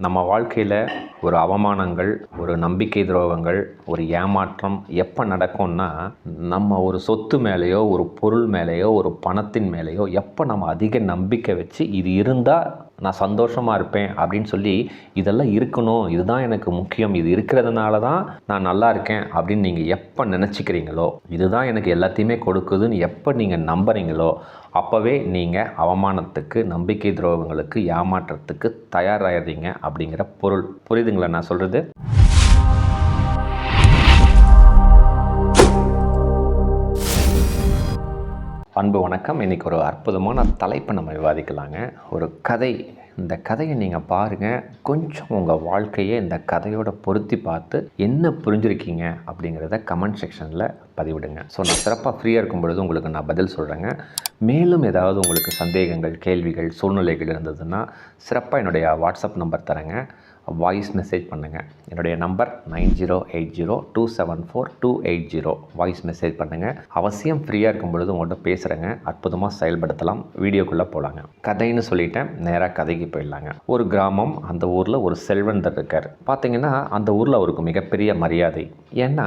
நம்ம வாழ்க்கையில் ஒரு அவமானங்கள் ஒரு நம்பிக்கை துரோகங்கள் ஒரு ஏமாற்றம் எப்போ நடக்கும்னா நம்ம ஒரு சொத்து மேலேயோ ஒரு பொருள் மேலேயோ ஒரு பணத்தின் மேலேயோ எப்போ நம்ம அதிக நம்பிக்கை வச்சு இது இருந்தால் நான் சந்தோஷமாக இருப்பேன் அப்படின்னு சொல்லி இதெல்லாம் இருக்கணும். இதுதான் எனக்கு முக்கியம். இது இருக்கிறதுனால தான் நான் நல்லா இருக்கேன் அப்படின்னு நீங்கள் எப்போ நினச்சிக்கிறீங்களோ இதுதான் எனக்கு எல்லாத்தையுமே கொடுக்குதுன்னு எப்போ நீங்கள் நம்புறீங்களோ அப்போவே நீங்கள் அவமானத்துக்கு நம்பிக்கை துரோகங்களுக்கு ஏமாற்றத்துக்கு தயாராகிறீங்க அப்படிங்கிற பொருள். புரியுதுங்களா நான் சொல்கிறது அன்பு வணக்கம். இன்றைக்கி ஒரு அற்புதமான தலைப்பை நம்ம விவாதிக்கலாங்க. ஒரு கதை. இந்த கதையை நீங்கள் பாருங்கள் கொஞ்சம் உங்கள் வாழ்க்கையை இந்த கதையோட பொருத்தி பார்த்து என்ன புரிஞ்சிருக்கீங்க அப்படிங்கிறத கமெண்ட் செக்ஷனில் பதிவிடுங்க. ஸோ நான் சிறப்பாக ஃப்ரீயாக இருக்கும் பொழுது உங்களுக்கு நான் பதில் சொல்கிறேங்க மேலும் ஏதாவது உங்களுக்கு சந்தேகங்கள் கேள்விகள் சூழ்நிலைகள் இருந்ததுன்னா சிறப்பாக என்னுடைய வாட்ஸ்அப் நம்பர் தரேங்க. வாய்ஸ் மெசேஜ் பண்ணுங்கள் என்னுடைய number nine zero eight zero two seven four two eight zero voice message பண்ணுங்கள் அவசியம் ஃப்ரீயாக இருக்கும் பொழுது உங்கள்கிட்ட பேசுகிறேங்க அற்புதமாக செயல்படுத்தலாம். வீடியோக்குள்ளே போகலாங்க கதைன்னு சொல்லிட்டேன். நேராக கதைக்கு போயிடலாங்க. ஒரு கிராமம் அந்த ஊரில் ஒரு செல்வந்தர் இருக்கார். பார்த்தீங்கன்னா அந்த ஊரில் அவருக்கு மிகப்பெரிய மரியாதை. ஏன்னா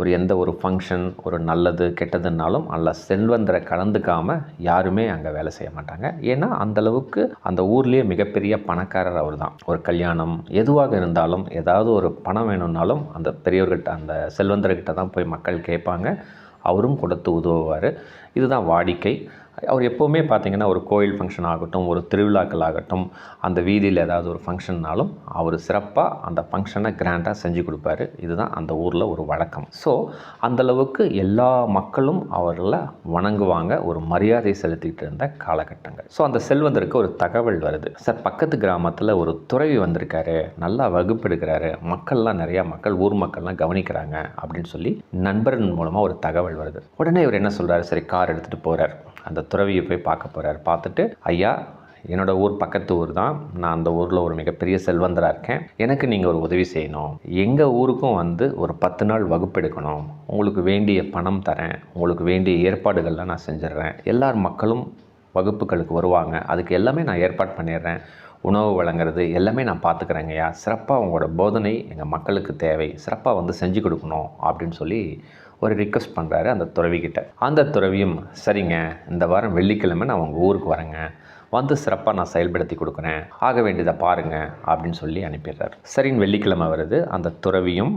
ஒரு எந்த ஒரு ஃபங்க்ஷன் ஒரு நல்லது கெட்டதுன்னாலும் அல்ல செல்வந்தரை கலந்துக்காமல் யாருமே அங்கே வேலை செய்ய மாட்டாங்க. ஏன்னா அந்தளவுக்கு அந்த ஊர்லேயே மிகப்பெரிய பணக்காரர் அவர் தான் ஒரு கல்யாணம் எதுவாக இருந்தாலும் ஏதாவது ஒரு பணம் வேணும்னாலும் அந்த பெரியவர்கிட்ட அந்த செல்வந்தர்கிட்ட தான் போய் மக்கள் கேட்பாங்க. அவரும் கொடுத்து உதவுவார். இதுதான் வாடிக்கை. அவர் எப்போவுமே பார்த்தீங்கன்னா ஒரு கோயில் ஃபங்க்ஷன் ஆகட்டும் ஒரு திருவிழாக்கள் ஆகட்டும் அந்த வீதியில் ஏதாவது ஒரு ஃபங்க்ஷன்னாலும் அவர் சிறப்பாக அந்த ஃபங்க்ஷனை கிராண்டாக செஞ்சு கொடுப்பாரு. இதுதான் அந்த ஊரில் ஒரு வழக்கம். ஸோ அந்தளவுக்கு எல்லா மக்களும் அவர்களை வணங்குவாங்க. ஒரு மரியாதை செலுத்திட்டு இருந்த காலகட்டங்கள். ஸோ அந்த செல்வந்தருக்கு ஒரு தகவல் வருது. சார் பக்கத்து கிராமத்தில் ஒரு துறவி வந்திருக்காரு. நல்லா வகுப்பெடுக்கிறாரு. மக்கள்லாம் நிறையா மக்கள் ஊர் மக்கள்லாம் கவனிக்கிறாங்க அப்படின்னு சொல்லி நண்பரின் மூலமாக ஒரு தகவல் வருது. உடனே இவர் என்ன சொல்கிறாரு சரி கார் எடுத்துகிட்டு போகிறார் அந்த துறவியை போய் பார்க்க போகிறார் பார்த்துட்டு ஐயா என்னோடய ஊர் பக்கத்து ஊர் தான். நான் அந்த ஊரில் ஒரு மிகப்பெரிய செல்வந்தராக இருக்கேன். எனக்கு நீங்கள் ஒரு உதவி செய்யணும். எங்கள் ஊருக்கும் வந்து ஒரு பத்து நாள் வகுப்பு எடுக்கணும். உங்களுக்கு வேண்டிய பணம் தரேன். உங்களுக்கு வேண்டிய ஏற்பாடுகள்லாம் நான் செஞ்சிடுறேன். எல்லார் மக்களும் வகுப்புகளுக்கு வருவாங்க. அதுக்கு எல்லாமே நான் ஏற்பாடு பண்ணிடுறேன். உணவு வழங்குறது எல்லாமே நான் பார்த்துக்குறேங்கய்யா. சிறப்பாக உங்களோட போதனை எங்கள் மக்களுக்கு தேவை. சிறப்பாக வந்து செஞ்சு கொடுக்கணும். அப்படின்னு சொல்லி ஒரு ரிக்வஸ்ட் பண்ணுறாரு அந்த துறவிக்கிட்ட அந்த துறவியும் சரிங்க இந்த வாரம் வெள்ளிக்கிழமை நான் உங்கள் ஊருக்கு வரேங்க. வந்து சிறப்பாக நான் செயல்படுத்தி கொடுக்குறேன். ஆக வேண்டியதை பாருங்கள் அப்படின்னு சொல்லி அனுப்பிடுறாரு. சரின்னு வெள்ளிக்கிழமை வருது. அந்த துறவியும்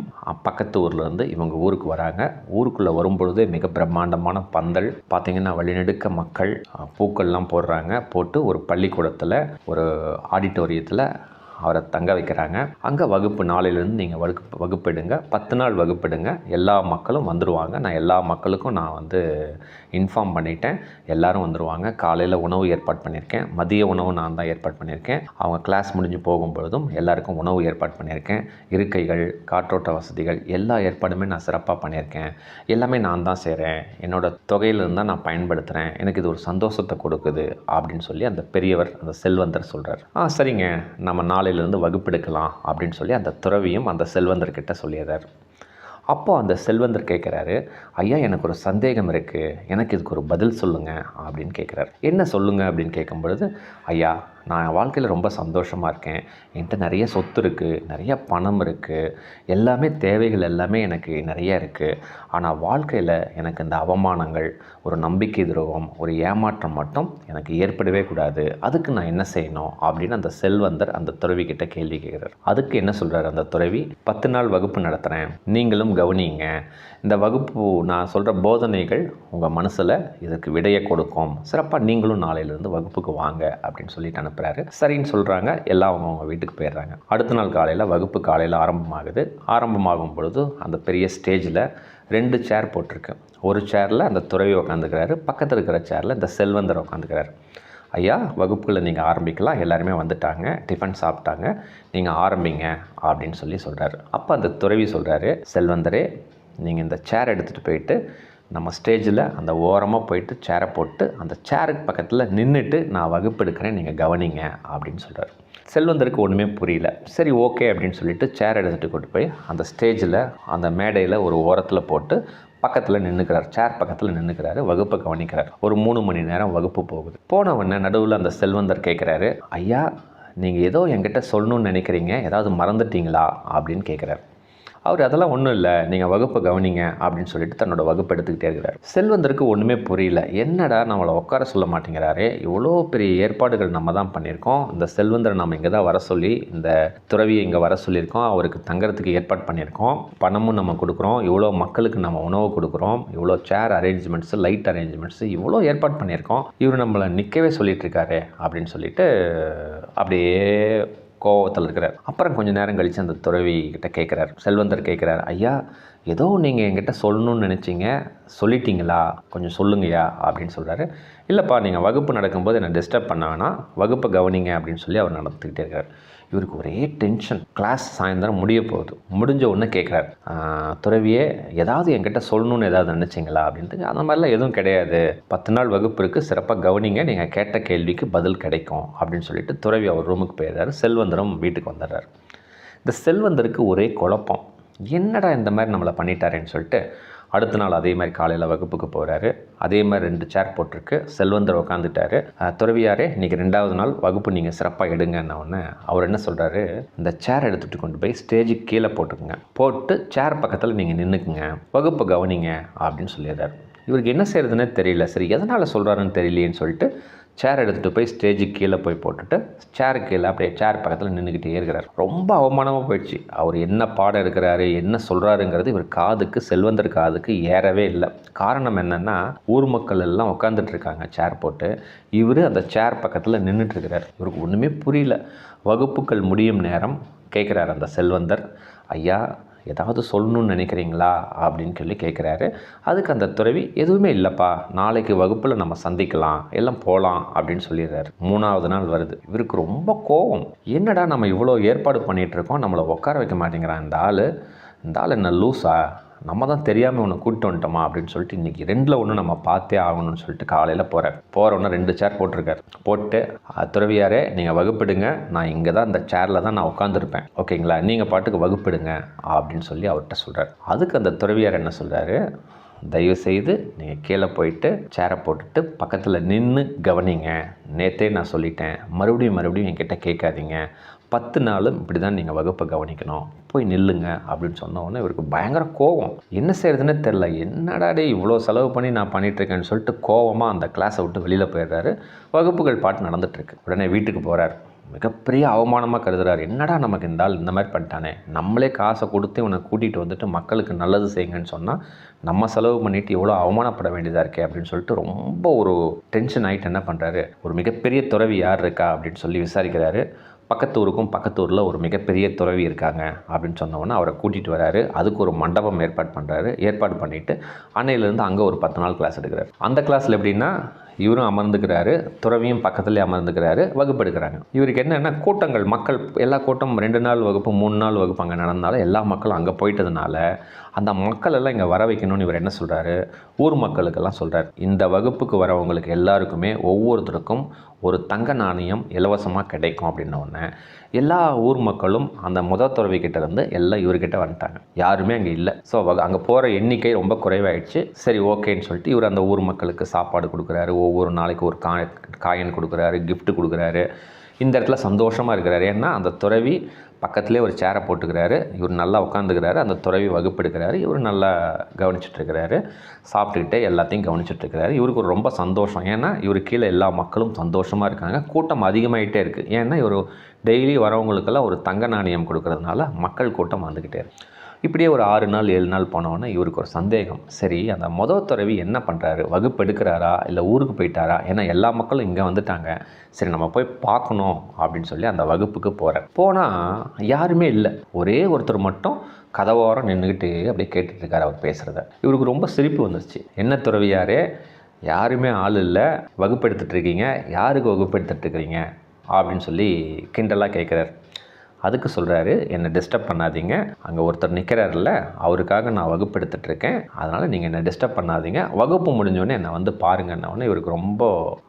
பக்கத்து ஊர்லேருந்து இவங்க ஊருக்கு வராங்க. ஊருக்குள்ளே வரும்பொழுது மிக பிரம்மாண்டமான பந்தல் பார்த்திங்கன்னா வழிநெடுக்க மக்கள் பூக்கள்லாம் போடுறாங்க. போட்டு ஒரு பள்ளிக்கூடத்தில் ஒரு ஆடிட்டோரியத்தில் அவரை தங்க வைக்கிறாங்க. அங்கே வகுப்பு நாளையிலேருந்து நீங்கள் வகுப்பு வகுப்பெடுங்க. பத்து நாள் வகுப்பெடுங்க. எல்லா மக்களும் வந்துடுவாங்க நான் எல்லா மக்களுக்கும் நான் வந்து இன்ஃபார்ம் பண்ணிட்டேன். எல்லோரும் வந்துடுவாங்க காலையில் உணவு ஏற்பாடு பண்ணியிருக்கேன். மதிய உணவு நான் தான் ஏற்பாடு பண்ணியிருக்கேன். அவங்க கிளாஸ் முடிஞ்சு போகும்பொழுதும் எல்லாருக்கும் உணவு ஏற்பாடு பண்ணியிருக்கேன். இருக்கைகள் காற்றோட்ட வசதிகள் எல்லா ஏற்பாடுமே நான் சிறப்பாக பண்ணியிருக்கேன். எல்லாமே நான் தான் செய்கிறேன் என்னோடய தொகையிலிருந்து தான் நான் பயன்படுத்துகிறேன் எனக்கு இது ஒரு சந்தோஷத்தை கொடுக்குது அப்படின்னு சொல்லி அந்த பெரியவர் அந்த செல்வந்தர் சொல்கிறார் ஆ சரிங்க. நம்ம நாளையிலேருந்து வகுப்பெடுக்கலாம் அப்படின்னு சொல்லி அந்த துறவியும் அந்த செல்வந்தர்கிட்ட சொல்லிடுறார் அப்போது அந்த செல்வந்தர் கேட்குறாரு ஐயா எனக்கு ஒரு சந்தேகம் இருக்குது எனக்கு இதுக்கு ஒரு பதில் சொல்லுங்கள் அப்படின்னு கேட்குறாரு. என்ன சொல்லுங்கள் அப்படின்னு கேட்கும் பொழுது ஐயா நான் என் வாழ்க்கையில் ரொம்ப சந்தோஷமாக இருக்கேன். என்கிட்ட நிறைய சொத்து இருக்குது நிறைய பணம் இருக்குது எல்லாமே தேவைகள் எல்லாமே எனக்கு நிறைய இருக்குது ஆனால் வாழ்க்கையில் எனக்கு இந்த அவமானங்கள் ஒரு நம்பிக்கை துரோகம் ஒரு ஏமாற்றம் மட்டும் எனக்கு ஏற்படவே கூடாது. அதுக்கு நான் என்ன செய்யணும்? அப்படின்னு அந்த செல்வந்தர் அந்த துறவிக்கிட்ட கேள்வி கேட்குறார். அதுக்கு என்ன சொல்கிறார் அந்த துறவி? பத்து நாள் வகுப்பு நடத்துகிறேன் நீங்களும் கவனிங்க இந்த வகுப்பு நான் சொல்கிற போதனைகள் உங்கள் மனசில் இதுக்கு விடையை கொடுக்கும். சிறப்பாக நீங்களும் நாளையிலேருந்து வகுப்புக்கு வாங்க அப்படின்னு சொல்லிட்டு அனுப்புகிறாரு சரின்னு சொல்கிறாங்க எல்லாம் அவங்க அவங்க வீட்டுக்கு போயிடுறாங்க. அடுத்த நாள் காலையில் வகுப்பு காலையில் ஆரம்பமாகுது. ஆரம்பமாகும் பொழுது அந்த பெரிய ஸ்டேஜில் ரெண்டு சேர் போட்டிருக்கு. ஒரு சேரில் அந்த துறவி உட்காந்துக்கிறாரு பக்கத்தில் இருக்கிற சேரில் இந்த செல்வந்தர் உட்காந்துக்கிறாரு ஐயா வகுப்புகளை நீங்கள் ஆரம்பிக்கலாம். எல்லாருமே வந்துட்டாங்க. டிஃபன் சாப்பிட்டாங்க. நீங்கள் ஆரம்பிங்க அப்படின்னு சொல்லி சொல்கிறாரு அப்போ அந்த துறவி சொல்கிறாரு செல்வந்தரே நீங்கள் இந்த சேர் எடுத்துகிட்டு போயிட்டு நம்ம ஸ்டேஜில் அந்த ஓரமாக போயிட்டு சேரை போட்டு அந்த சேருக்கு பக்கத்தில் நின்றுட்டு நான் வகுப்பு எடுக்கிறேன் நீங்கள் கவனிங்க அப்படின்னு சொல்கிறார் செல்வந்தருக்கு ஒன்றுமே புரியல. சரி ஓகே அப்படின்னு சொல்லிட்டு சேர் எடுத்துகிட்டு கொண்டு போய் அந்த ஸ்டேஜில் அந்த மேடையில் ஒரு ஓரத்தில் போட்டு பக்கத்தில் நின்றுக்கிறார் சேர் பக்கத்தில் நின்றுக்கிறாரு வகுப்பை கவனிக்கிறார். ஒரு மூணு மணி நேரம் வகுப்பு போகுது. போனவுடனே நடுவில் அந்த செல்வந்தர் கேட்குறாரு ஐயா நீங்கள் ஏதோ என்கிட்ட சொல்லணும்னு நினைக்கிறீங்க. ஏதாவது மறந்துட்டீங்களா? அப்படின்னு கேட்குறாரு அவர் அதெல்லாம் ஒன்றும் இல்லை. நீங்கள் வகுப்பை கவனிங்க அப்படின்னு சொல்லிட்டு தன்னோட வகுப்பு எடுத்துக்கிட்டே இருக்கிறார். செல்வந்தருக்கு ஒன்றுமே புரியல. என்னடா நம்மளை உட்கார சொல்ல மாட்டேங்கிறாரே? இவ்வளோ பெரிய ஏற்பாடுகள் நம்ம தான் பண்ணியிருக்கோம். இந்த செல்வந்தரை நம்ம இங்கே தான் வர சொல்லி இந்த துறவியை இங்கே வர சொல்லியிருக்கோம். அவருக்கு தங்குறதுக்கு ஏற்பாடு பண்ணியிருக்கோம். பணமும் நம்ம கொடுக்குறோம். இவ்வளோ மக்களுக்கு நம்ம உணவு கொடுக்குறோம். இவ்வளோ சேர் அரேஞ்ச்மெண்ட்ஸு லைட் அரேஞ்ச்மெண்ட்ஸு இவ்வளோ ஏற்பாடு பண்ணியிருக்கோம். இவர் நம்மளை நிற்கவே சொல்லிட்டு இருக்காரு அப்படின்னு சொல்லிட்டு அப்படியே கோவத்தில் இருக்கிறார். அப்புறம் கொஞ்ச நேரம் கழித்து அந்த துறவி கிட்ட கேட்குறார். செல்வந்தர் கேட்குறார் ஐயா ஏதோ நீங்கள் என்கிட்ட சொல்லணும்னு நினச்சிங்க. சொல்லிட்டீங்களா? கொஞ்சம் சொல்லுங்கய்யா அப்படின்னு சொல்கிறாரு இல்லைப்பா நீங்கள் வகுப்பு நடக்கும்போது என்னை டிஸ்டர்ப் பண்ண வேணாம். வகுப்பை கவனிங்க அப்படின்னு சொல்லி அவர் நடந்துக்கிட்டே இருக்கார். இவருக்கு ஒரே டென்ஷன் கிளாஸ் சாயந்தரம் முடிய போகுது. முடிஞ்ச உடனே கேட்குறாரு துறவியே ஏதாவது என்கிட்ட சொல்லணும்னு ஏதாவது நினச்சிங்களா? அப்படின்ட்டு. அந்த மாதிரிலாம் எதுவும் கிடையாது. பத்து நாள் வகுப்பு இருக்குது சிறப்பாக கவனிங்க. நீங்கள் கேட்ட கேள்விக்கு பதில் கிடைக்கும் அப்படின்னு சொல்லிட்டு துறவி அவர் ரூமுக்கு போயிடுறாரு. செல்வந்தரும் வீட்டுக்கு வந்துடுறாரு. இந்த செல்வந்தருக்கு ஒரே குழப்பம். என்னடா இந்த மாதிரி நம்மளை பண்ணிட்டாரேன்னு சொல்லிட்டு அடுத்த நாள் அதே மாதிரி காலையில் வகுப்புக்கு போகிறாரு அதே மாதிரி ரெண்டு சேர் போட்டிருக்கு. செல்வந்தர் உட்காந்துட்டாரு துறவியாரே இன்றைக்கி ரெண்டாவது நாள் வகுப்பு நீங்கள் சிறப்பாக எடுங்கன்ன உடனே அவர் என்ன சொல்கிறாரு இந்த சேர் எடுத்துகிட்டு கொண்டு போய் ஸ்டேஜுக்கு கீழே போட்டுக்குங்க. போட்டு சேர் பக்கத்தில் நீங்கள் நின்றுக்குங்க வகுப்பை கவனிங்க அப்படின்னு சொல்லிடுறாரு. இவருக்கு என்ன செய்கிறதுனே தெரியல. சரி எதனால் சொல்கிறாருன்னு தெரியலையேன்னு சொல்லிட்டு சேர் எடுத்துகிட்டு போய் ஸ்டேஜுக்கு கீழே போய் போட்டுட்டு சேர் கீழே அப்படியே சேர் பக்கத்தில் நின்றுக்கிட்டே இருக்கிறார். ரொம்ப அவமானமாக போயிடுச்சு. அவர் என்ன பாடம் இருக்கிறாரு என்ன சொல்கிறாருங்கிறது இவர் காதுக்கு செல்வந்தர் காதுக்கு ஏறவே இல்லை. காரணம் என்னென்னா ஊர் மக்கள் எல்லாம் உட்காந்துட்டு இருக்காங்க சேர் போட்டு. இவர் அந்த சேர் பக்கத்தில் நின்றுட்டு இருக்கிறார். இவருக்கு ஒன்றுமே புரியல. வகுப்புகள் முடியும் நேரம் கேட்குறாரு அந்த செல்வந்தர். ஐயா ஏதாவது சொல்லணும்னு நினைக்கிறீங்களா அப்படின்னு சொல்லி கேட்குறாரு அதுக்கு அந்த துறவி எதுவுமே இல்லைப்பா நாளைக்கு வகுப்பில் நம்ம சந்திக்கலாம் எல்லாம் போகலாம் அப்படின்னு சொல்லிடுறாரு. மூணாவது நாள் வருது. இவருக்கு ரொம்ப கோவம். என்னடா நம்ம இவ்வளோ ஏற்பாடு பண்ணிகிட்டு இருக்கோம் நம்மளை உட்கார வைக்க மாட்டேங்கிறான் இந்த ஆள் இந்த ஆள் என்ன லூஸா நம்ம தான் தெரியாமல் உன்னை கூப்பிட்டு வந்துட்டோமா அப்படின்னு சொல்லிட்டு இன்றைக்கி ரெண்டில் ஒன்று நம்ம பார்த்தே ஆகணும்னு சொல்லிட்டு காலையில் போகிறேன் போகிறோன்னே ரெண்டு சேர் போட்டிருக்காரு. போட்டு துறவியாரே நீங்கள் வகுப்பிடுங்க. நான் இங்கே தான் இந்த சேரில் தான் நான் உட்காந்துருப்பேன் ஓகேங்களா? நீங்கள் பாட்டுக்கு வகுப்பிடுங்க. அப்படின்னு சொல்லி அவர்கிட்ட சொல்கிறார் அதுக்கு அந்த துறவியார் என்ன சொல்கிறாரு தயவு செய்து நீங்கள் கீழே போயிட்டு சேரை போட்டுட்டு பக்கத்தில் நின்று கவனிங்க. நேற்றே நான் சொல்லிட்டேன். மறுபடியும் மறுபடியும் என்கிட்ட கேட்காதீங்க. பத்து நாளும் இப்படி தான் நீங்கள் வகுப்பை கவனிக்கணும். போய் நில்லுங்க அப்படின்னு சொன்ன உடனே இவருக்கு பயங்கர கோவம். என்ன செய்கிறதுனே தெரில என்னடா டே இவ்வளோ செலவு பண்ணி நான் பண்ணிகிட்ருக்கேன்னு சொல்லிட்டு கோவமாக அந்த கிளாஸை விட்டு வெளியில் போயிடுறாரு. வகுப்புகள் பாட்டு நடந்துட்டுருக்கு. உடனே வீட்டுக்கு போகிறார் மிகப்பெரிய அவமானமாக கருதுறாரு. என்னடா நமக்கு இந்த ஆள் இந்த மாதிரி பண்ணிட்டானே. நம்மளே காசை கொடுத்து இவனை கூட்டிகிட்டு வந்துட்டு மக்களுக்கு நல்லது செய்யுங்கன்னு சொன்னால் நம்ம செலவு பண்ணிவிட்டு எவ்வளோ அவமானப்பட வேண்டியதாக இருக்கே அப்படின்னு சொல்லிட்டு ரொம்ப ஒரு டென்ஷன் ஆகிட்டு என்ன பண்ணுறாரு ஒரு மிகப்பெரிய துறவி யார் இருக்கா அப்படின்னு சொல்லி விசாரிக்கிறாரு. பக்கத்து ஊருக்கும் பக்கத்து ஊரில் ஒரு மிகப்பெரிய துறவி இருக்காங்க அப்படின்னு சொன்னோன்னே அவரை கூட்டிகிட்டு வராரு. அதுக்கு ஒரு மண்டபம் ஏற்பாடு பண்ணுறாரு ஏற்பாடு பண்ணிவிட்டு அன்னையிலேருந்து அங்கே ஒரு பத்து நாள் கிளாஸ் எடுக்கிறார். அந்த கிளாஸில் எப்படின்னா இவரும் அமர்ந்துக்கிறாரு. துறவியும் பக்கத்துலேயே அமர்ந்துக்கிறாரு. வகுப்பு எடுக்கிறாங்க இவருக்கு என்னென்னா கூட்டங்கள் மக்கள் எல்லா கூட்டம் ரெண்டு நாள் வகுப்பு மூணு நாள் வகுப்பு அங்கே நடந்தாலும் எல்லா மக்களும் அங்கே போயிட்டதுனால அந்த மக்கள் எல்லாம் இங்கே வர வைக்கணும்னு இவர் என்ன சொல்கிறாரு ஊர் மக்களுக்கெல்லாம் சொல்கிறார் இந்த வகுப்புக்கு வரவங்களுக்கு எல்லாருக்குமே ஒவ்வொருத்தருக்கும் ஒரு தங்க நாணயம் இலவசமாக கிடைக்கும் அப்படின்ன உடனே எல்லா ஊர் மக்களும் அந்த முத துறவிக்கிட்ட இருந்து எல்லாம் இவர்கிட்ட வந்துட்டாங்க. யாருமே அங்கே இல்லை. ஸோ அங்கே போகிற எண்ணிக்கை ரொம்ப குறைவாயிடுச்சு. சரி ஓகேன்னு சொல்லிட்டு இவர் அந்த ஊர் மக்களுக்கு சாப்பாடு கொடுக்குறாரு. ஒவ்வொரு நாளைக்கு ஒரு காய் காயின் கொடுக்குறாரு கிஃப்ட் கொடுக்குறாரு. இந்த இடத்துல சந்தோஷமாக இருக்கிறார். ஏன்னா அந்த துறவி பக்கத்துலேயே ஒரு சேரை போட்டுக்கிறாரு. இவர் நல்லா உட்காந்துக்கிறாரு அந்த துறவி வகுப்பெடுக்கிறாரு. இவர் நல்லா கவனிச்சிட்ருக்கிறாரு. சாப்பிட்டுக்கிட்டே எல்லாத்தையும் கவனிச்சிட்ருக்கிறாரு. இவருக்கு ஒரு ரொம்ப சந்தோஷம். ஏன்னா இவர் கீழே எல்லா மக்களும் சந்தோஷமாக இருக்காங்க. கூட்டம் அதிகமாகிட்டே இருக்குது ஏன்னா இவர் டெய்லி வரவங்களுக்கெல்லாம் ஒரு தங்க நாணயம் கொடுக்கறதுனால மக்கள் கூட்டம் வந்துக்கிட்டே இருக்குது இப்படியே ஒரு ஆறு நாள் ஏழு நாள் போனோன்னே இவருக்கு ஒரு சந்தேகம். சரி அந்த மொதல் துறவி என்ன பண்ணுறாரு வகுப்பு எடுக்கிறாரா? இல்லை ஊருக்கு போயிட்டாரா? ஏன்னா எல்லா மக்களும் இங்கே வந்துட்டாங்க. சரி நம்ம போய் பார்க்கணும் அப்படின்னு சொல்லி அந்த வகுப்புக்கு போகிறேன் போனால் யாருமே இல்லை. ஒரே ஒருத்தர் மட்டும் கதவோரம் நின்றுக்கிட்டு அப்படியே கேட்டுட்ருக்காரு அவர் பேசுகிறத இவருக்கு ரொம்ப சிரிப்பு வந்துருச்சு. என்ன துறவியாரே யாருமே ஆள் இல்லை. வகுப்பு எடுத்துகிட்ருக்கீங்க யாருக்கு வகுப்பு எடுத்துகிட்ருக்கிறீங்க அப்படின்னு சொல்லி கிண்டலாக கேட்குறாரு அதுக்கு சொல்கிறாரு என்னை டிஸ்டர்ப் பண்ணாதீங்க. அங்கே ஒருத்தர் நிற்கிறாருல்ல அவருக்காக நான் வகுப்பு எடுத்துகிட்ருக்கேன் அதனால் நீங்கள் என்னை டிஸ்டர்ப் பண்ணாதீங்க. வகுப்பு முடிஞ்சோடனே என்னை வந்து பாருங்கன்ன உடனே இவருக்கு ரொம்ப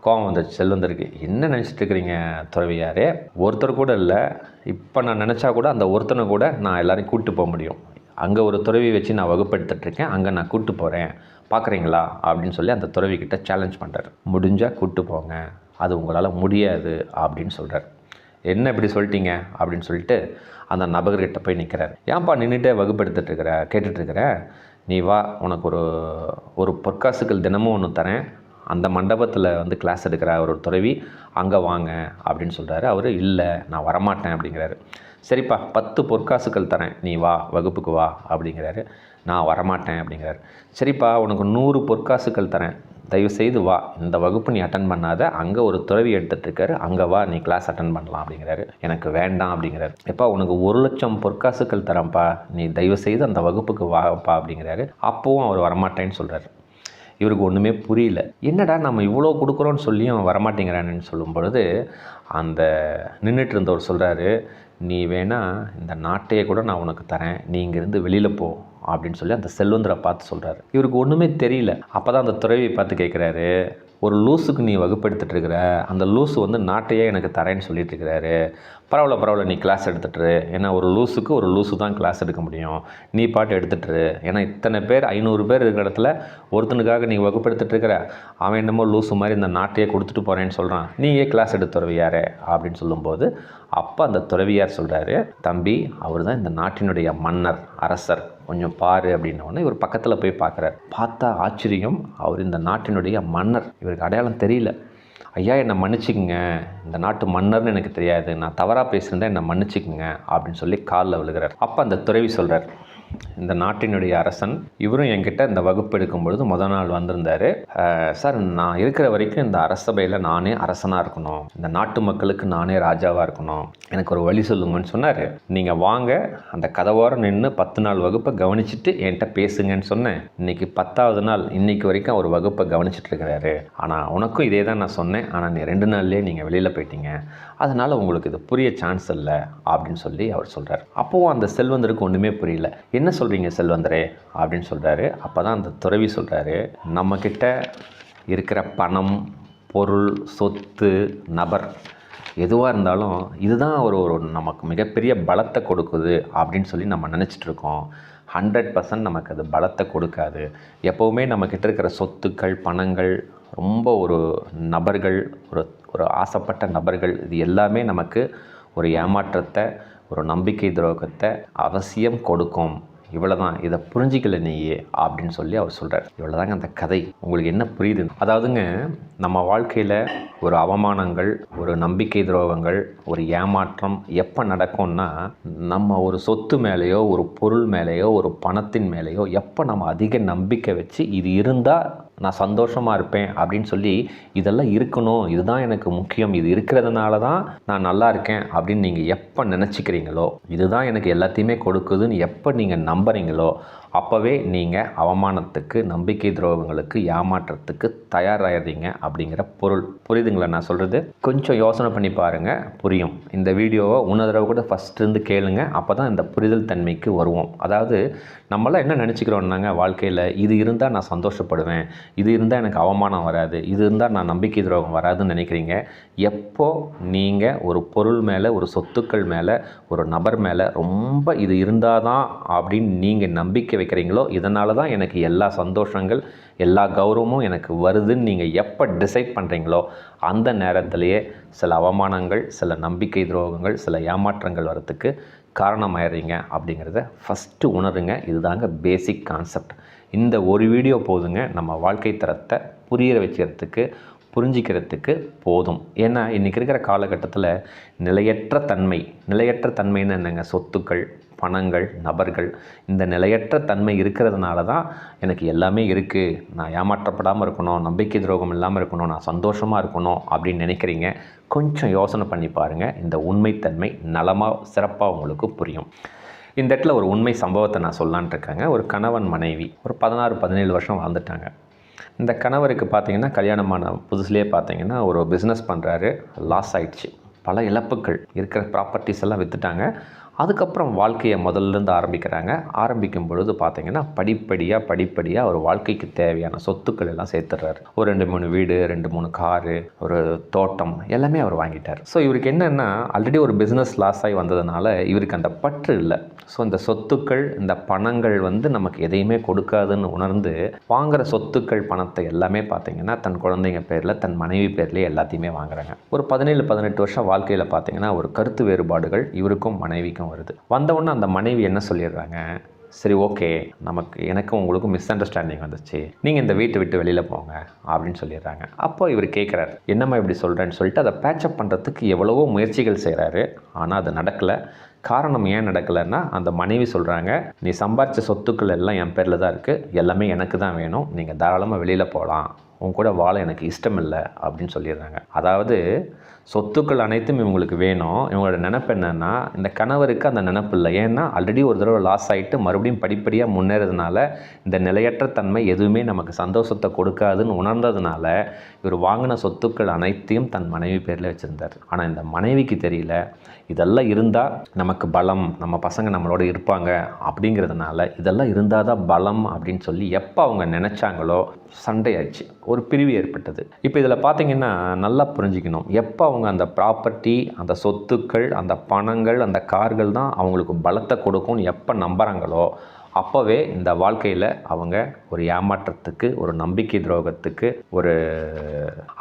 கோவம் வந்துச்சு செல்வந்தருக்கு என்ன நினச்சிட்டு இருக்கிறீங்க துறவியாரே? ஒருத்தர் கூட இல்லை. இப்போ நான் நினச்சா கூட அந்த ஒருத்தனை கூட நான் எல்லோரையும் கூப்பிட்டு போக முடியும். அங்கே ஒரு துறவி வச்சு நான் வகுப்பு அங்கே நான் கூப்பிட்டு போகிறேன் பார்க்குறீங்களா அப்படின்னு சொல்லி அந்த துறவிக்கிட்ட சேலஞ்ச் பண்ணுறாரு முடிஞ்சால் கூப்பிட்டு போங்க. அது உங்களால் முடியாது. அப்படின்னு சொல்கிறார் என்ன இப்படி சொல்லிட்டீங்க? அப்படின்னு சொல்லிட்டு அந்த நபர்கிட்ட போய் நிற்கிறார் ஏன்பா நின்றுட்டே வகுப்பு எடுத்துட்டு இருக்கிற? நீ வா உனக்கு ஒரு ஒரு பொற்காசுக்கள் தினமும் ஒன்று தரேன். அந்த மண்டபத்தில் வந்து கிளாஸ் எடுக்கிற ஒரு துறவி அங்கே வாங்க அப்படின்னு சொல்கிறாரு அவர் இல்லை நான் வரமாட்டேன் அப்படிங்கிறாரு. சரிப்பா பத்து பொற்காசுக்கள் தரேன். நீ வா வகுப்புக்கு வா அப்படிங்கிறாரு. நான் வரமாட்டேன் அப்படிங்கிறாரு. சரிப்பா உனக்கு நூறு பொற்காசுக்கள் தரேன். தயவு செய்து வா. இந்த வகுப்பு நீ அட்டன் பண்ணாத. அங்கே ஒரு துறவி எடுத்துகிட்ருக்காரு அங்கே வா நீ கிளாஸ் அட்டன் பண்ணலாம் அப்படிங்கிறாரு. எனக்கு வேண்டாம் அப்படிங்கிறாரு. எப்பா உனக்கு ஒரு லட்சம் பொற்காசுக்கள் தரேன்ப்பா. நீ தயவு செய்து அந்த வகுப்புக்கு வாப்பா அப்படிங்கிறாரு. அப்போவும் அவர் வரமாட்டேன்னு சொல்கிறாரு இவருக்கு ஒன்றுமே புரியல. என்னடா நம்ம இவ்வளோ கொடுக்குறோன்னு சொல்லியும் அவன் வரமாட்டேங்கிறானேன்னு சொல்லும் பொழுது அந்த நின்றுட்டு இருந்தவர் சொல்கிறாரு நீ வேணால் இந்த நாட்டையே கூட நான் உனக்கு தரேன். நீ இங்கேருந்து வெளியில் போ. அப்படின்னு சொல்லி அந்த செல்வந்தரை பார்த்து சொல்கிறாரு இவருக்கு ஒன்றுமே தெரியல. அப்போ தான் அந்த துறவியை பார்த்து கேட்குறாரு ஒரு லூஸுக்கு நீ வகுப்படுத்திட்டுருக்கிற அந்த லூஸு வந்து நாட்டையே எனக்கு தரேன்னு சொல்லிட்டு இருக்கிறாரு. பரவாயில்ல பரவாயில்ல நீ கிளாஸ் எடுத்துட்டுரு. ஏன்னா ஒரு லூஸுக்கு ஒரு லூஸு தான் கிளாஸ் எடுக்க முடியும். நீ பாட்டு எடுத்துட்டுரு. ஏன்னா இத்தனை பேர் ஐநூறு பேர் இருக்கிற இடத்துல ஒருத்தனுக்காக நீ வகுப்பெடுத்துட்டு இருக்கிற அவன் என்னமோ லூஸு மாதிரி இந்த நாட்டையே கொடுத்துட்டு போகிறேன்னு சொல்கிறான் நீயே கிளாஸ் எடுத்து துறவியாரே அப்படின்னு சொல்லும்போது அப்போ அந்த துறவியார் சொல்கிறாரு தம்பி அவர் தான் இந்த நாட்டினுடைய மன்னர் அரசர். கொஞ்சம் பாரு அப்படின்ன இவர் பக்கத்தில் போய் பார்க்குறாரு பார்த்தா ஆச்சரியம் அவர் இந்த நாட்டினுடைய மன்னர். இவருக்கு அடையாளம் தெரியல. ஐயா என்னை மன்னிச்சிக்கங்க. இந்த நாட்டு மன்னர்னு எனக்கு தெரியாது. நான் தவறாக பேசியிருந்தா என்னை மன்னிச்சிக்கங்க அப்படின்னு சொல்லி காலில் விழுகிறார். அப்போ அந்த துறவி சொல்கிறார் இந்த நாட்டினுடைய அரசன் இவரும் என்கிட்ட இந்த வகுப்பு எடுக்கும் பொழுது முத நாள் வந்திருந்தார். சார் நான் இருக்கிற வரைக்கும் இந்த அரசபையில் நானே அரசனாக இருக்கணும். இந்த நாட்டு மக்களுக்கு நானே ராஜாவாக இருக்கணும். எனக்கு ஒரு வழி சொல்லுங்கன்னு சொன்னார். நீங்கள் வாங்க அந்த கதவோரம் நின்று பத்து நாள் வகுப்பை கவனிச்சுட்டு என்கிட்ட பேசுங்கன்னு சொன்னேன். இன்னைக்கு பத்தாவது நாள் இன்றைக்கி வரைக்கும் அவர் வகுப்பை கவனிச்சிட்டு இருக்கிறாரு. ஆனால் உனக்கும் இதே தான் நான் சொன்னேன். ஆனால் நீ ரெண்டு நாள்லேயே நீங்கள் வெளியில் போயிட்டீங்க. அதனால் உங்களுக்கு இது புரிய சான்ஸ் இல்லை. அப்படின்னு சொல்லி அவர் சொல்கிறார் அப்போவும் அந்த செல்வந்தருக்கு ஒன்றுமே புரியல. என்ன சொல்கிறீங்க செல்வந்தரே? அப்படின்னு சொல்கிறாரு அப்போ தான் அந்த துறவி சொல்கிறாரு நம்மக்கிட்ட இருக்கிற பணம் பொருள் சொத்து நபர் எதுவாக இருந்தாலும் இதுதான் ஒரு ஒரு நமக்கு மிகப்பெரிய பலத்தை கொடுக்குது அப்படின்னு சொல்லி நம்ம நினச்சிட்டு இருக்கோம். ஹண்ட்ரட் பர்சன்ட் நமக்கு அது பலத்தை கொடுக்காது. எப்போவுமே நம்மக்கிட்ட இருக்கிற சொத்துக்கள் பணங்கள் ரொம்ப ஒரு நபர்கள் ஒரு ஒரு ஆசைப்பட்ட நபர்கள் இது எல்லாமே நமக்கு ஒரு ஏமாற்றத்தை ஒரு நம்பிக்கை துரோகத்தை அவசியம் கொடுக்கும். இவ்வளோதான் இதை புரிஞ்சிக்கல நீயே அப்படின்னு சொல்லி அவர் சொல்கிறார் இவ்வளோதாங்க அந்த கதை. உங்களுக்கு என்ன புரியுது? அதாவதுங்க நம்ம வாழ்க்கையில் ஒரு அவமானங்கள் ஒரு நம்பிக்கை துரோகங்கள் ஒரு ஏமாற்றம் எப்போ நடக்கும்னா நம்ம ஒரு சொத்து மேலேயோ ஒரு பொருள் மேலேயோ ஒரு பணத்தின் மேலேயோ எப்போ நம்ம அதிக நம்பிக்கை வச்சு இது இருந்தால் நான் சந்தோஷமாக இருப்பேன் அப்படின்னு சொல்லி இதெல்லாம் இருக்கணும். இதுதான் எனக்கு முக்கியம். இது இருக்கிறதுனால தான் நான் நல்லா இருக்கேன் அப்படின்னு நீங்கள் எப்போ நினச்சிக்கிறீங்களோ இதுதான் எனக்கு எல்லாத்தையுமே கொடுக்குதுன்னு எப்போ நீங்கள் நம்புறீங்களோ அப்போவே நீங்கள் அவமானத்துக்கு நம்பிக்கை துரோகங்களுக்கு ஏமாற்றத்துக்கு தயாராகிறீங்க அப்படிங்கிற பொருள். புரியுதுங்களா நான் சொல்கிறது கொஞ்சம் யோசனை பண்ணி பாருங்கள் புரியும். இந்த வீடியோவை உன்ன தடவை கூட ஃபஸ்ட்டிருந்து கேளுங்க. அப்போ தான் இந்த புரிதல் தன்மைக்கு வருவோம். அதாவது நம்மளாம் என்ன நினச்சிக்கிறோம்னாங்க வாழ்க்கையில்? இது இருந்தால் நான் சந்தோஷப்படுவேன். இது இருந்தால் எனக்கு அவமானம் வராது. இது இருந்தால் நான் நம்பிக்கை துரோகம் வராதுன்னு நினைக்கிறீங்க. எப்போ நீங்கள் ஒரு பொருள் மேலே ஒரு சொத்துக்கள் மேலே ஒரு நபர் மேலே ரொம்ப இது இருந்தால் தான் அப்படின்னு நீங்கள் நம்பிக்கை வைக்கிறீங்களோ இதனால தான் எனக்கு எல்லா சந்தோஷங்கள் எல்லா கௌரவமும் எனக்கு வருதுன்னு நீங்கள் எப்போ டிசைட் பண்ணுறீங்களோ அந்த நேரத்திலேயே சில அவமானங்கள் சில நம்பிக்கை துரோகங்கள் சில ஏமாற்றங்கள் வரத்துக்கு காரணமாயிடுறீங்க அப்படிங்கிறத ஃபஸ்ட்டு உணருங்க. இதுதாங்க பேசிக் கான்செப்ட் இந்த ஒரு வீடியோ போதுங்க. நம்ம வாழ்க்கை தரத்தை புரிய வச்சுக்கிறதுக்கு புரிஞ்சிக்கிறதுக்கு போதும். ஏன்னா இன்றைக்கி இருக்கிற காலகட்டத்தில் நிலையற்ற தன்மை நிலையற்ற தன்மைன்னு என்னங்க? சொத்துக்கள் பணங்கள் நபர்கள் இந்த நிலையற்ற தன்மை இருக்கிறதுனால தான் எனக்கு எல்லாமே இருக்குது நான் ஏமாற்றப்படாமல் இருக்கணும் நம்பிக்கை துரோகம் இல்லாமல் இருக்கணும் நான் சந்தோஷமாக இருக்கணும் அப்படின்னு நினைக்கிறீங்க கொஞ்சம் யோசனை பண்ணி பாருங்கள் இந்த உண்மைத்தன்மை நலமாக சிறப்பாக உங்களுக்கு புரியும். இந்த இடத்துல ஒரு உண்மை சம்பவத்தை நான் சொல்லலான்ட்டு இருக்கேங்க. ஒரு கணவன் மனைவி ஒரு பதினாறு பதினேழு வருஷம் வாழ்ந்துட்டாங்க. இந்த கணவருக்கு பார்த்தீங்கன்னா கல்யாணமான புதுசுலேயே பார்த்தீங்கன்னா ஒரு பிஸ்னஸ் பண்ணுறாரு லாஸ் ஆயிடுச்சு. பல இழப்புகள் இருக்கிற ப்ராப்பர்ட்டிஸ் எல்லாம் விற்றுட்டாங்க அதுக்கப்புறம் வாழ்க்கையை முதல்ல இருந்து ஆரம்பிக்கிறாங்க. ஆரம்பிக்கும் பொழுது பார்த்தீங்கன்னா படிப்படியாக படிப்படியாக ஒரு வாழ்க்கைக்கு தேவையான சொத்துக்கள் எல்லாம் சேர்த்துடுறாரு. ஒரு ரெண்டு மூணு வீடு ரெண்டு மூணு காரு ஒரு தோட்டம் எல்லாமே அவர் வாங்கிட்டார். ஸோ இவருக்கு என்னென்னா ஆல்ரெடி ஒரு பிஸ்னஸ் லாஸ் ஆகி வந்ததுனால இவருக்கு அந்த பற்று இல்லை. ஸோ இந்த சொத்துக்கள் இந்த பணங்கள் வந்து நமக்கு எதையுமே கொடுக்காதுன்னு உணர்ந்து வாங்குகிற சொத்துக்கள் பணத்தை எல்லாமே பார்த்தீங்கன்னா தன் குழந்தைங்க பேரில் தன் மனைவி பேர்லேயே எல்லாத்தையுமே வாங்குறாங்க. ஒரு பதினேழு பதினெட்டு வருஷம் வாழ்க்கையில் பார்த்தீங்கன்னா ஒரு கருத்து வேறுபாடுகள் இவருக்கும் மனைவிக்கும் வருது. வந்தவுடனே அந்த மனைவி என்ன சொல்லிடுறாங்க? சரி ஓகே. நமக்கு எனக்கும் உங்களுக்கும் மிஸ் அண்டர்ஸ்டாண்டிங் வந்துச்சு நீங்கள் இந்த வீட்டை விட்டு வெளியில் போங்க அப்படின்னு சொல்லிடுறாங்க. அப்போ இவர் கேட்குறாரு என்னம்மா இப்படி சொல்கிறேன்னு சொல்லிட்டு அதை பேச்சப் பண்ணுறதுக்கு எவ்வளவோ முயற்சிகள் செய்கிறாரு ஆனால் அது நடக்கலை. காரணம் ஏன் நடக்கலைன்னா அந்த மனைவி சொல்கிறாங்க நீ சம்பாரித்த சொத்துக்கள் எல்லாம் என் பேரில் தான் இருக்குது எல்லாமே எனக்கு தான் வேணும். நீங்கள் தாராளமாக வெளியில் போகலாம் உன் கூட வாழ எனக்கு இஷ்டம் இல்லை அப்படின்னு சொல்லிடுறாங்க. அதாவது சொத்துக்கள் அனைத்தும் இவங்களுக்கு வேணும். இவங்களோட நினப்பு என்னென்னா இந்த கணவருக்கு அந்த நினப்பு இல்லை. ஏன்னா ஆல்ரெடி ஒரு தடவை லாஸ் ஆகிட்டு மறுபடியும் படிப்படியாக முன்னேறதுனால இந்த நிலையற்ற தன்மை எதுவுமே நமக்கு சந்தோஷத்தை கொடுக்காதுன்னு உணர்ந்ததுனால இவர் வாங்கின சொத்துக்கள் அனைத்தையும் தன் மனைவி பேரில் வச்சுருந்தார். ஆனால் இந்த மனைவிக்கு தெரியல இதெல்லாம் இருந்தால் நமக்கு பலம் நம்ம பசங்க நம்மளோட இருப்பாங்க அப்படிங்கிறதுனால இதெல்லாம் இருந்தால் தான் பலம் அப்படின்னு சொல்லி எப்போ அவங்க நினச்சாங்களோ சண்டையாச்சு ஒரு பிரிவு ஏற்பட்டது. இப்போ இதில் பார்த்தீங்கன்னா நல்லா புரிஞ்சுக்கணும். எப்போ அவங்க அந்த ப்ராப்பர்ட்டி அந்த சொத்துக்கள் அந்த பணங்கள் அந்த கார்கள் தான் அவங்களுக்கு பலத்தை கொடுக்கும்னு எப்போ நம்புகிறாங்களோ அப்போவே இந்த வாழ்க்கையில் அவங்க ஒரு ஏமாற்றத்துக்கு ஒரு நம்பிக்கை துரோகத்துக்கு ஒரு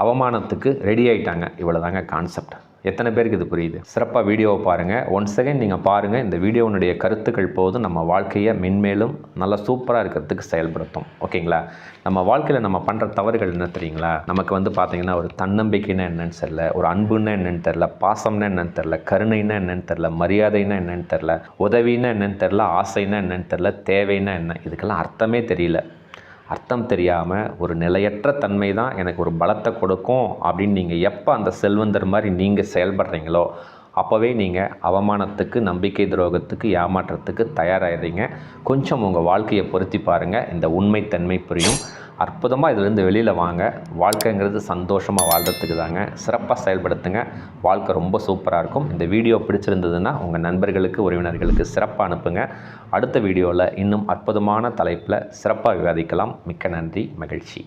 அவமானத்துக்கு ரெடி ஆகிட்டாங்க இவ்வளோதாங்க கான்செப்ட் எத்தனை பேருக்கு இது புரியுது? சிறப்பாக வீடியோவை பாருங்கள் ஒன் செகண்ட் நீங்கள் பாருங்கள் இந்த வீடியோனுடைய கருத்துக்கள் போதும் நம்ம வாழ்க்கையை மென்மேலும் நல்லா சூப்பராக இருக்கிறதுக்கு செயல்படுத்தும். ஓகேங்களா? நம்ம வாழ்க்கையில் நம்ம பண்ணுற தவறுகள் என்ன தெரியுங்களா? நமக்கு வந்து பார்த்தீங்கன்னா ஒரு தன்னம்பிக்கைன்னா என்னன்னு தெரில ஒரு அன்புன்னா என்னன்னு தெரில பாசம்னா என்னன்னு தெரில கருணைன்னா என்னன்னு தெரில மரியாதைனா என்னன்னு தெரில உதவின்னா என்னன்னு தெரில ஆசைன்னா என்னன்னு தெரில தேவைன்னா என்ன? இதுக்கெல்லாம் அர்த்தமே தெரியல. அர்த்தம் தெரியாமல் ஒரு நிலையற்ற தன்மை தான் எனக்கு ஒரு பலத்தை கொடுக்கும் அப்படின்னு நீங்கள் எப்போ அந்த செல்வந்தர் மாதிரி நீங்கள் செயல்படுறீங்களோ அப்போவே நீங்கள் அவமானத்துக்கு நம்பிக்கை துரோகத்துக்கு ஏமாற்றத்துக்கு தயாராகிறீங்க கொஞ்சம் உங்கள் வாழ்க்கையை பொருத்தி பாருங்கள் இந்த உண்மைத்தன்மை புரியும். அற்புதமாக இதிலேருந்து வெளியில் வாங்க. வாழ்க்கைங்கிறது சந்தோஷமாக வாழ்கிறதுக்கு தாங்க. சிறப்பாக செயல்படுத்துங்க. வாழ்க்கை ரொம்ப சூப்பராக இருக்கும். இந்த வீடியோ பிடிச்சிருந்ததுன்னா உங்கள் நண்பர்களுக்கு உறவினர்களுக்கு சிறப்பாக அனுப்புங்க. அடுத்த வீடியோவில் இன்னும் அற்புதமான தலைப்பில் சிறப்பாக விவாதிக்கலாம். மிக்க நன்றி. மகிழ்ச்சி.